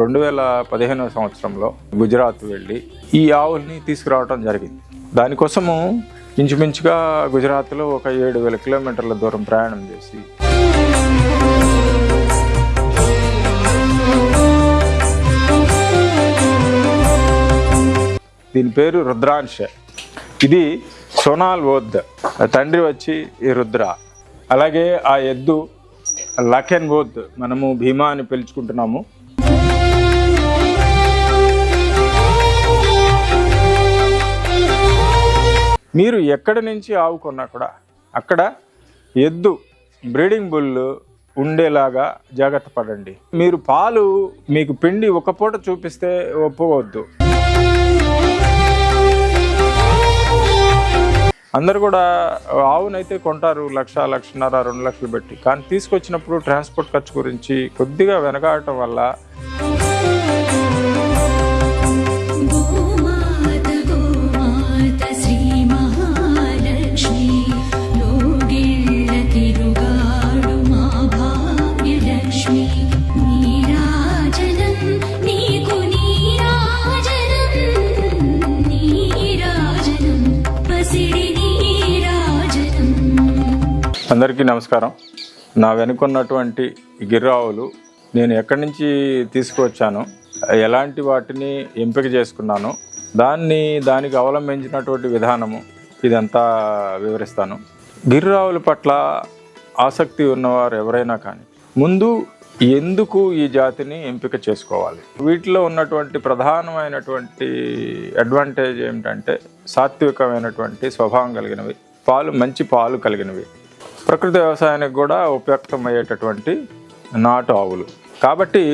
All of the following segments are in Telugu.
రెండు వేల పదిహేనవ సంవత్సరంలో గుజరాత్ వెళ్ళి ఈ ఆవుల్ని తీసుకురావడం జరిగింది. దానికోసము ఇంచుమించుగా గుజరాత్లో ఒక ఏడు వేల కిలోమీటర్ల దూరం ప్రయాణం చేసి దీని పేరు రుద్రాంశ. ఇది సోనాల్ ఓద్ తండ్రి వచ్చి ఈ రుద్ర. అలాగే ఆ ఎద్దు లకెన్ బోద్ మనము భీమా అని పిలుచుకుంటున్నాము. మీరు ఎక్కడి నుంచి ఆవు కొన్నా కూడా అక్కడ ఎద్దు బ్రీడింగ్ బుల్ ఉండేలాగా జాగ్రత్త పడండి. మీరు పాలు మీకు పిండి ఒక పూట చూపిస్తే ఒప్పుకోవద్దు. అందరు కూడా ఆవునైతే కొంటారు లక్ష లక్షన్నర రెండు లక్షలు పెట్టి. కానీ తీసుకొచ్చినప్పుడు ట్రాన్స్పోర్ట్ ఖర్చు గురించి కొద్దిగా వెనకాడటం వల్ల అందరికీ నమస్కారం. నా వెనుకున్నటువంటి గిర్రావులు నేను ఎక్కడి నుంచి తీసుకువచ్చాను ఎలాంటి వాటిని ఎంపిక చేసుకున్నాను దాన్ని దానికి అవలంబించినటువంటి విధానము ఇదంతా వివరిస్తాను. గిర్రావుల పట్ల ఆసక్తి ఉన్నవారు ఎవరైనా కానీ ముందు ఎందుకు ఈ జాతిని ఎంపిక చేసుకోవాలి? వీటిలో ఉన్నటువంటి ప్రధానమైనటువంటి అడ్వాంటేజ్ ఏమిటంటే సాత్వికమైనటువంటి స్వభావం కలిగినవి పాలు మంచి పాలు కలిగినవి. ప్రకృతి వ్యవసాయానికి కూడా ఉపయుక్తమయ్యేటటువంటి నాటు ఆవులు. కాబట్టి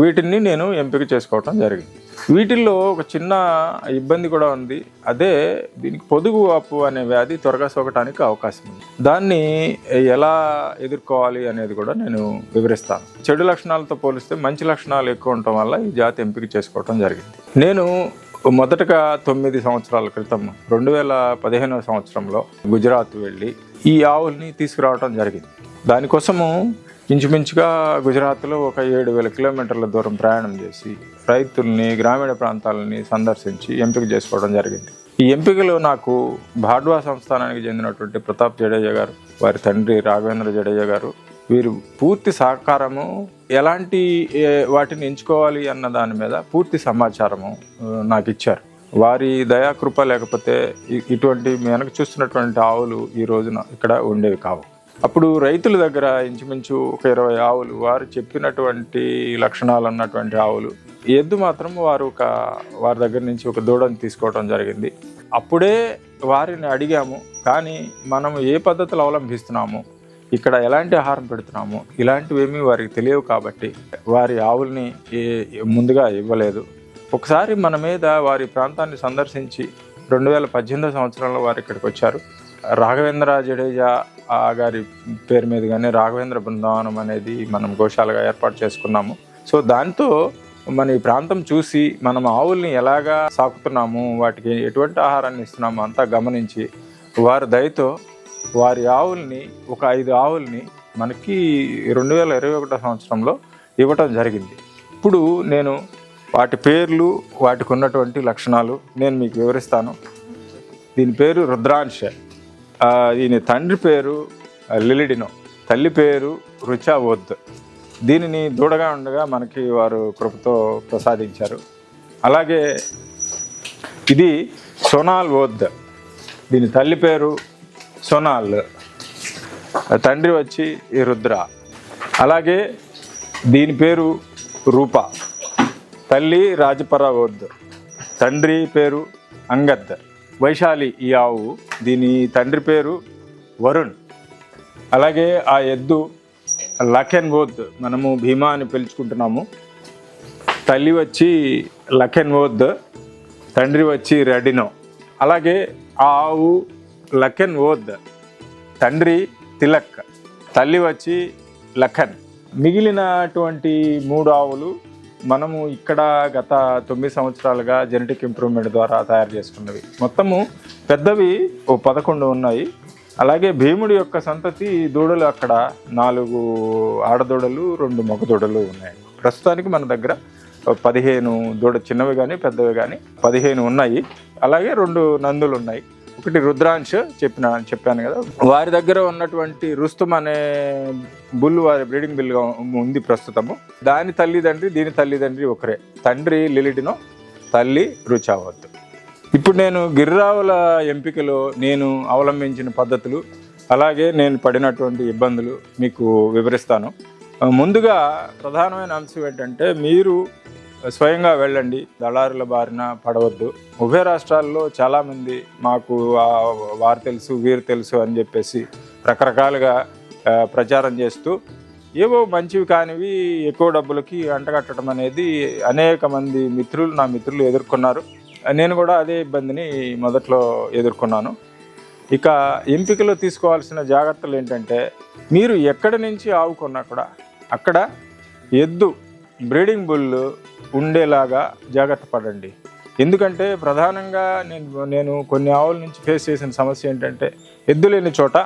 వీటిని నేను ఎంపిక చేసుకోవటం జరిగింది. వీటిల్లో ఒక చిన్న ఇబ్బంది కూడా ఉంది. అదే దీనికి పొదుగు వాపు అనే వ్యాధి త్వరగా సోకటానికి అవకాశం ఉంది. దాన్ని ఎలా ఎదుర్కోవాలి అనేది కూడా నేను వివరిస్తాను. చెడు లక్షణాలతో పోలిస్తే మంచి లక్షణాలు ఎక్కువ ఉండటం వల్ల ఈ జాతి ఎంపిక చేసుకోవటం జరిగింది. నేను మొదటగా తొమ్మిది సంవత్సరాల క్రితం రెండు వేల పదిహేనవ సంవత్సరంలో గుజరాత్ వెళ్ళి ఈ ఆవుల్ని తీసుకురావడం జరిగింది. దానికోసము ఇంచుమించుగా గుజరాత్లో ఒక ఏడు వేల కిలోమీటర్ల దూరం ప్రయాణం చేసి రైతుల్ని గ్రామీణ ప్రాంతాలని సందర్శించి ఎంపిక చేసుకోవడం జరిగింది. ఈ ఎంపికలో నాకు భాడ్వా సంస్థానానికి చెందినటువంటి ప్రతాప్ జడేజా గారు వారి తండ్రి రాఘవేంద్ర జడేజా గారు వీరు పూర్తి సహకారము ఎలాంటి వాటిని ఎంచుకోవాలి అన్న దాని మీద పూర్తి సమాచారము నాకు ఇచ్చారు. వారి దయాకృప లేకపోతే ఇటువంటి వెనక చూస్తున్నటువంటి ఆవులు ఈ రోజున ఇక్కడ ఉండేవి కావు. అప్పుడు రైతుల దగ్గర ఇంచుమించు ఒక ఇరవై ఆవులు వారు చెప్పినటువంటి లక్షణాలు అన్నటువంటి ఆవులు ఎద్దు మాత్రం వారు ఒక వారి దగ్గర నుంచి ఒక దూడని తీసుకోవడం జరిగింది. అప్పుడే వారిని అడిగాము కానీ మనం ఏ పద్ధతులు అవలంబిస్తున్నాము? ఇక్కడ ఎలాంటి ఆహారం పెడుతున్నాము ఇలాంటివేమీ వారికి తెలియవు కాబట్టి వారి ఆవుల్ని ముందుగా ఇవ్వలేదు. ఒకసారి మన మీద వారి ప్రాంతాన్ని సందర్శించి రెండు వేల పద్దెనిమిదో సంవత్సరంలో వారు ఇక్కడికి వచ్చారు. రాఘవేంద్ర జడేజా ఆ గారి పేరు మీద కానీ రాఘవేంద్ర బృందావనం అనేది మనం గోశాలగా ఏర్పాటు చేసుకున్నాము. సో దాంతో మన ఈ ప్రాంతం చూసి మనం ఆవుల్ని ఎలాగా సాకుతున్నాము వాటికి ఎటువంటి ఆహారాన్ని ఇస్తున్నాము అంతా గమనించి వారి దయతో వారి ఆవుల్ని ఒక ఐదు ఆవుల్ని మనకి రెండు వేల ఇరవై ఒకటో సంవత్సరంలో ఇవ్వటం జరిగింది. ఇప్పుడు నేను వాటి పేర్లు వాటికి ఉన్నటువంటి లక్షణాలు నేను మీకు వివరిస్తాను. దీని పేరు రుద్రాంశ. దీని తండ్రి పేరు లిలిడినో. తల్లి పేరు రుచా వద్ దీనిని దూడగా ఉండగా మనకి వారు కృపతో ప్రసాదించారు. అలాగే ఇది సోనాల్ వోద్ దీని తల్లి పేరు సోనాల్. తండ్రి వచ్చి ఈ రుద్ర. అలాగే దీని పేరు రూప. తల్లి రాజపర తండ్రి పేరు అంగద్. వైశాలి ఈ ఆవు. దీని తండ్రి పేరు వరుణ్. అలాగే ఆ ఎద్దు లఖెన్ వోద్ మనము భీమా అని పిలుచుకుంటున్నాము. తల్లి వచ్చి లఖెన్ వోద్ తండ్రి వచ్చి రెడినో. అలాగే ఆ ఆవు లకెన్ ఓద్ తండ్రి తిలక్ తల్లి వచ్చి లఖన్. మిగిలినటువంటి మూడు ఆవులు మనము ఇక్కడ గత తొమ్మిది సంవత్సరాలుగా జెనెటిక్ ఇంప్రూవ్మెంట్ ద్వారా తయారు చేసుకున్నవి. మొత్తము పెద్దవి ఓ పదకొండు ఉన్నాయి. అలాగే భీముడి యొక్క సంతతి దూడలు అక్కడ నాలుగు ఆడదూడలు రెండు మగదూడలు ఉన్నాయి. ప్రస్తుతానికి మన దగ్గర పదిహేను దూడ చిన్నవి కానీ పెద్దవి కానీ పదిహేను ఉన్నాయి. అలాగే రెండు నందులు ఉన్నాయి. ఒకటి రుద్రాంశ్ చెప్పిన చెప్పాను కదా. వారి దగ్గర ఉన్నటువంటి రుస్తుం అనే బుల్ వారి బ్రీడింగ్ బిల్గా ఉంది ప్రస్తుతము. దాని తల్లిదండ్రి దీని తల్లిదండ్రి ఒకరే. తండ్రి లిలిటినో తల్లి రుచావత్. ఇప్పుడు నేను గిర్రావుల ఎంపికలో నేను అవలంబించిన పద్ధతులు అలాగే నేను పడినటువంటి ఇబ్బందులు మీకు వివరిస్తాను. ముందుగా ప్రధానమైన అంశం ఏంటంటే మీరు స్వయంగా వెళ్ళండి దళారుల బారిన పడవద్దు. ఉభయ రాష్ట్రాల్లో చాలామంది మాకు వారు తెలుసు వీరు తెలుసు అని చెప్పేసి రకరకాలుగా ప్రచారం చేస్తూ ఏవో మంచివి కానివి ఎక్కువ డబ్బులకి అంటగట్టడం అనేది అనేక మంది మిత్రులు నా మిత్రులు ఎదుర్కొన్నారు. నేను కూడా అదే ఇబ్బందిని మొదట్లో ఎదుర్కొన్నాను. ఇక ఎంపికలో తీసుకోవాల్సిన జాగ్రత్తలు ఏంటంటే మీరు ఎక్కడి నుంచి ఆవుకున్నా కూడా అక్కడ ఎద్దు బ్రీడింగ్ బుల్ ఉండేలాగా జాగ్రత్త పడండి. ఎందుకంటే ప్రధానంగా నేను నేను కొన్ని ఆవుల నుంచి ఫేస్ చేసిన సమస్య ఏంటంటే ఎద్దు లేని చోట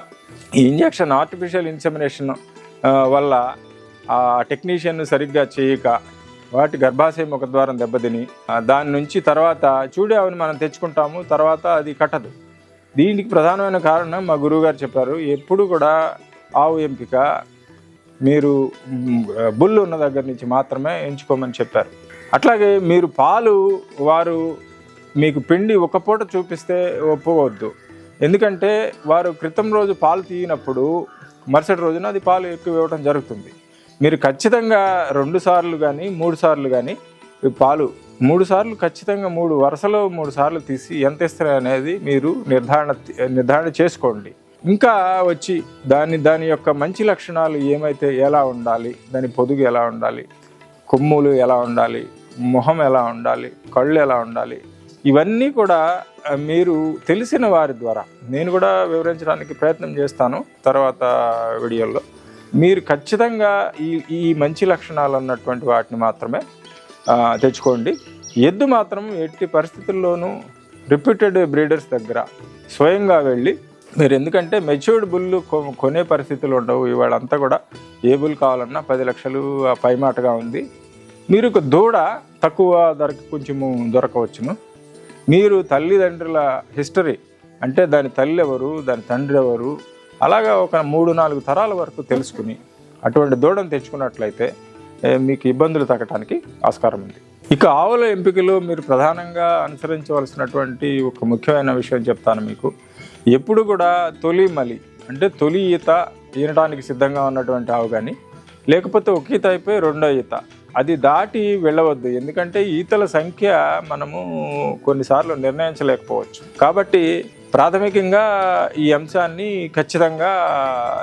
ఈ ఇంజక్షన్ ఆర్టిఫిషియల్ ఇన్సెమినేషన్ వల్ల ఆ టెక్నీషియన్ సరిగ్గా చేయక వాటి గర్భాశయ ముఖద్వారం దెబ్బతిని దాని నుంచి తర్వాత చూడే ఆవుని మనం తెచ్చుకుంటాము తర్వాత అది కట్టదు. దీనికి ప్రధానమైన కారణం మా గురువుగారు చెప్పారు ఎప్పుడు కూడా ఆవు ఎంపిక మీరు బుల్ ఉన్న దగ్గర నుంచి మాత్రమే ఎంచుకోమని చెప్పారు. అట్లాగే మీరు పాలు వారు మీకు పిండి ఒక పూట చూపిస్తే ఒప్పుకోవద్దు. ఎందుకంటే వారు క్రితం రోజు పాలు తీయనప్పుడు మరుసటి రోజున అది పాలు ఎక్కువ ఇవ్వడం జరుగుతుంది. మీరు ఖచ్చితంగా రెండు సార్లు కానీ మూడు సార్లు కానీ పాలు మూడు సార్లు ఖచ్చితంగా మూడు వరుసలో మూడు సార్లు తీసి ఎంత ఇస్తారు అనేది మీరు నిర్ధారణ నిర్ధారణ చేసుకోండి. ఇంకా వచ్చి దాని దాని యొక్క మంచి లక్షణాలు ఏమైతే ఎలా ఉండాలి? దాని పొదుగు ఎలా ఉండాలి? కొమ్ములు ఎలా ఉండాలి? మొహం ఎలా ఉండాలి? కళ్ళు ఎలా ఉండాలి? ఇవన్నీ కూడా మీరు తెలిసిన వారి ద్వారా నేను కూడా వివరించడానికి ప్రయత్నం చేస్తాను తర్వాత వీడియోలో. మీరు ఖచ్చితంగా ఈ ఈ మంచి లక్షణాలు ఉన్నటువంటి వాటిని మాత్రమే తెచ్చుకోండి. ఎద్దు మాత్రం ఎట్టి పరిస్థితుల్లోనూ రిపీటెడ్ బ్రీడర్స్ దగ్గర స్వయంగా వెళ్ళి మీరు ఎందుకంటే మెచ్యూర్డ్ బుల్లు కొ- కొనే పరిస్థితులు ఉండవు. ఇవాళ అంతా కూడా ఏ బుల్ కావాలన్నా పది లక్షలు పైమాటగా ఉంది. మీరు ఒక దూడ తక్కువ ధరకి కొంచెము దొరకవచ్చును. మీరు తల్లిదండ్రుల హిస్టరీ అంటే దాని తల్లి ఎవరు దాని తండ్రి ఎవరు అలాగా ఒక మూడు నాలుగు తరాల వరకు తెలుసుకుని అటువంటి దూడను తెచ్చుకున్నట్లయితే మీకు ఇబ్బందులు తగ్గటానికి ఆస్కారం ఉంది. ఇక ఆవుల ఎంపికలో మీరు ప్రధానంగా అనుసరించవలసినటువంటి ఒక ముఖ్యమైన విషయం చెప్తాను మీకు. ఎప్పుడు కూడా తొలి మలి అంటే తొలి ఈత ఈనడానికి సిద్ధంగా ఉన్నటువంటి ఆవు కానీ లేకపోతే ఒక ఈత అయిపోయి రెండో ఈత. అది దాటి వెళ్ళవద్దు. ఎందుకంటే ఈతల సంఖ్య మనము కొన్నిసార్లు నిర్ణయించలేకపోవచ్చు. కాబట్టి ప్రాథమికంగా ఈ అంశాన్ని ఖచ్చితంగా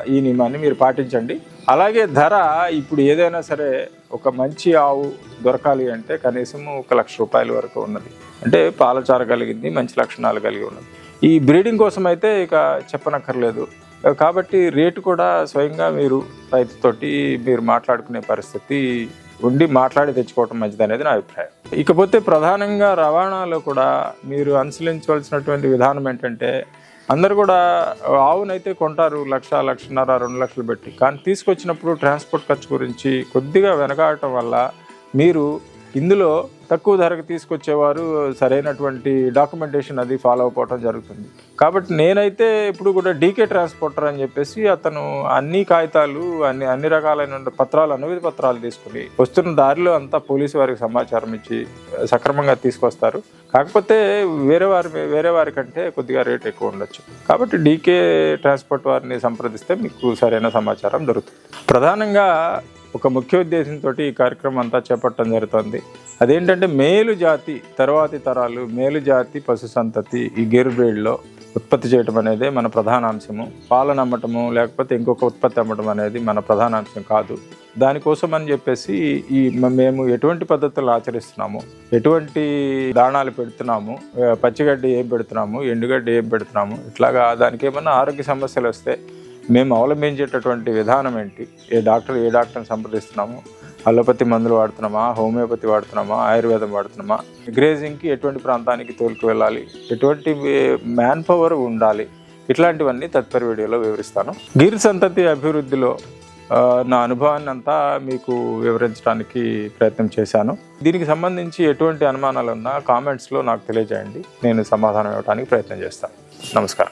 ఈ నియమాన్ని మీరు పాటించండి. అలాగే ధర ఇప్పుడు ఏదైనా సరే ఒక మంచి ఆవు దొరకాలి అంటే కనీసం ఒక లక్ష రూపాయల వరకు ఉన్నది. అంటే పాలచార కలిగింది మంచి లక్షణాలు కలిగి ఉన్నది. ఈ బ్రీడింగ్ కోసం అయితే ఇక చెప్పనక్కర్లేదు. కాబట్టి రేటు కూడా స్వయంగా మీరు రైతుతోటి మీరు మాట్లాడుకునే పరిస్థితి ఉండి మాట్లాడి తెచ్చుకోవటం మంచిది అనేది నా అభిప్రాయం. ఇకపోతే ప్రధానంగా రవాణాలో కూడా మీరు అనుసరించవలసినటువంటి విధానం ఏంటంటే అందరు కూడా ఆవునైతే కొంటారు లక్ష లక్షన్నర రెండు లక్షలు పెట్టి. కానీ తీసుకొచ్చినప్పుడు ట్రాన్స్పోర్ట్ ఖర్చు గురించి కొద్దిగా వెనకాడటం వల్ల మీరు ఇందులో తక్కువ ధరకు తీసుకొచ్చేవారు సరైనటువంటి డాక్యుమెంటేషన్ అది ఫాలో అవ్వటం జరుగుతుంది. కాబట్టి నేనైతే ఇప్పుడు కూడా డీకే ట్రాన్స్పోర్టర్ అని చెప్పేసి అతను అన్ని కాగితాలు అన్ని అన్ని రకాలైన పత్రాలు అనువిధ పత్రాలు తీసుకుని వస్తున్న దారిలో అంతా పోలీసు వారికి సమాచారం ఇచ్చి సక్రమంగా తీసుకొస్తారు. కాకపోతే వేరే వారి వేరే వారి కంటే కొద్దిగా రేట్ ఎక్కువ ఉండొచ్చు. కాబట్టి డీకే ట్రాన్స్పోర్ట్ వారిని సంప్రదిస్తే మీకు సరైన సమాచారం దొరుకుతుంది. ప్రధానంగా ఒక ముఖ్య ఉద్దేశంతో ఈ కార్యక్రమం అంతా చేపట్టడం జరుగుతుంది. అదేంటంటే మేలు జాతి తర్వాతి తరాలు మేలు జాతి పశు సంతతి ఈ గేరు ఉత్పత్తి చేయటం అనేది మన ప్రధాన అంశము పాలను అమ్మటము లేకపోతే ఇంకొక ఉత్పత్తి అమ్మటం అనేది మన ప్రధాన అంశం కాదు. దానికోసం అని చెప్పేసి ఈ మేము ఎటువంటి పద్ధతులు ఆచరిస్తున్నాము? ఎటువంటి దాణాలు పెడుతున్నాము? పచ్చిగడ్డి ఏం పెడుతున్నాము? ఎండుగడ్డి ఏం పెడుతున్నాము? ఇట్లాగా దానికి ఏమన్నా ఆరోగ్య సమస్యలు వస్తే మేము అవలంబించేటటువంటి విధానం ఏంటి? ఏ డాక్టర్ ఏ డాక్టర్ని సంప్రదిస్తున్నాము? అలోపతి మందులు వాడుతున్నామా? హోమియోపతి వాడుతున్నామా? ఆయుర్వేదం వాడుతున్నామా? గ్రేజింగ్కి ఎటువంటి ప్రాంతానికి తోలుకు వెళ్ళాలి? ఎటువంటి మ్యాన్ పవర్ ఉండాలి? ఇట్లాంటివన్నీ తదుపరి వీడియోలో వివరిస్తాను. గిర్ సంతతి అభివృద్ధిలో నా అనుభవాన్ని అంతా మీకు వివరించడానికి ప్రయత్నం చేశాను. దీనికి సంబంధించి ఎటువంటి అనుమానాలు ఉన్నా కామెంట్స్లో నాకు తెలియజేయండి. నేను సమాధానం ఇవ్వడానికి ప్రయత్నం చేస్తాను. నమస్కారం.